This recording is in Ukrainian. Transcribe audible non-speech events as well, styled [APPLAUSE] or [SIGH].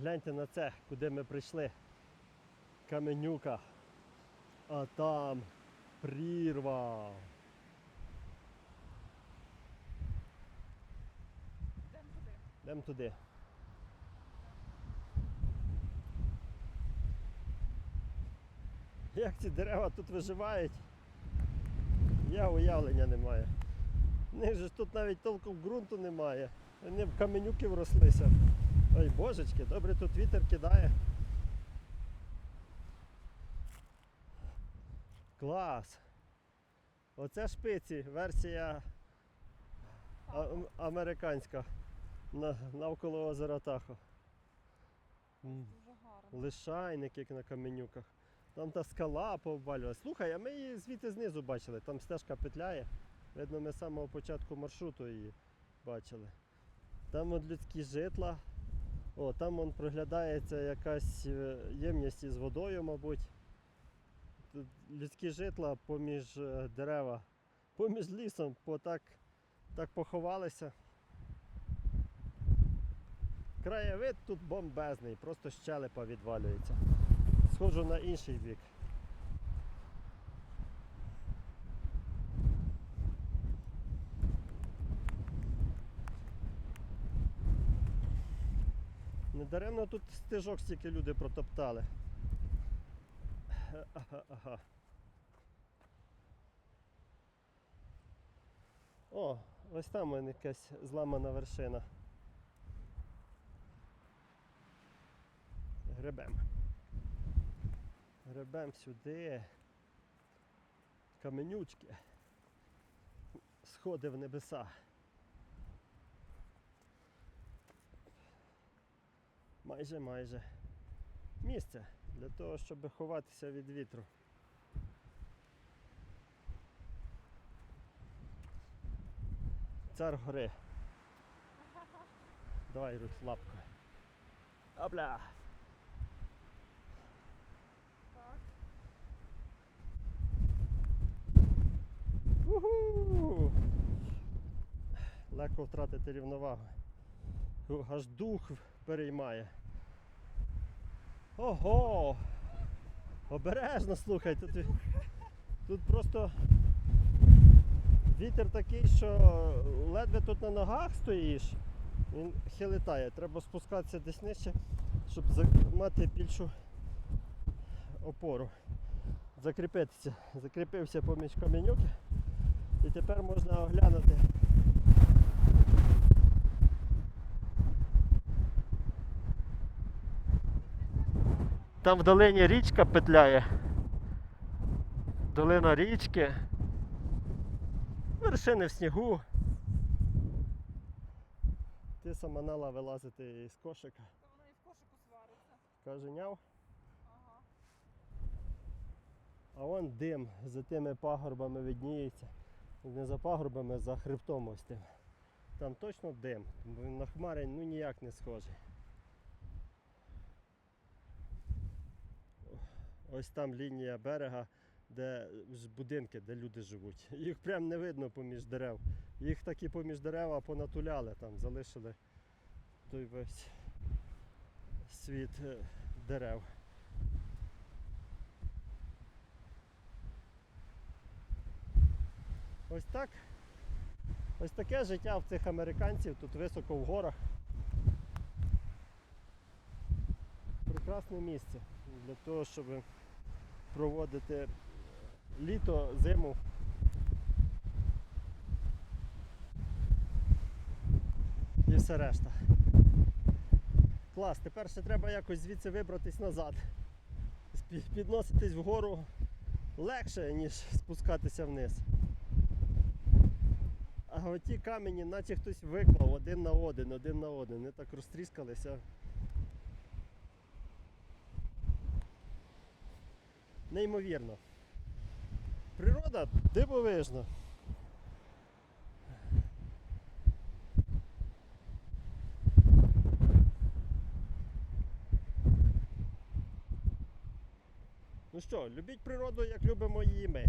Гляньте на це, куди ми прийшли. Каменюка. А там прірва. Йдемо туди. Як ці дерева тут виживають? Я уявлення не маю. Них же ж тут навіть толком ґрунту немає. Вони в каменюки врослися. Ой божечки, добре тут вітер кидає. Клас! Оце шпиці, версія а- американська на, навколо озера Тахо. Дуже гарно. Лишайник, як на каменюках. Там та скала пообвалювалась. Слухай, а ми її звідти знизу бачили, там стежка петляє. Видно, ми з самого початку маршруту її бачили. Там от людські житла. О, там он проглядається якась е, ємність із водою, мабуть. Тут людські житла поміж е, дерева, поміж лісом, по так, так поховалися. Краєвид тут бомбезний, просто щелепа відвалюється. Схожу на інший бік. Недаремно тут стежок стільки люди протоптали. О, ось там вон якась зламана вершина. Гребем. Гребем сюди. Каменючки. Сходи в небеса. Майже майже місце для того, щоб ховатися від вітру. Цар гори. Давай рух лапкою. Опля! Уху! Легко втратити рівновагу. Аж дух переймає. Ого! Обережно слухай, тут, тут просто вітер такий, що ледве тут на ногах стоїш, він хилитає. Треба спускатися десь нижче, щоб мати більшу опору. Закріпитися. Закріпився поміж каменюки. І тепер можна оглянути. Там в долині річка петляє. Долина річки. Вершини в снігу. Ти сама нала вилазити із кошика. Та воно і в кошику свариться. Каже няв. Ага. А вон дим за тими пагорбами видніється. Не за пагорбами, а за хребтом ось тим. Там точно дим, на хмари ну ніяк не схожий. Ось там лінія берега, де будинки, де люди живуть. [LAUGHS] Їх прям не видно поміж дерев. Їх таки поміж дерева понатуляли, там залишили той весь світ е, дерев. Ось так. Ось таке життя в цих американців тут високо в горах. Прекрасне місце для того, щоб проводити літо, зиму. І все решта. Клас, тепер ще треба якось звідси вибратись назад. Підноситись вгору легше, ніж спускатися вниз. А оті камені, наче хтось виклав один на один, один на один. Вони так розтріскалися. Неймовірно. Природа дивовижна. Ну що, любіть природу, як любимо її ми.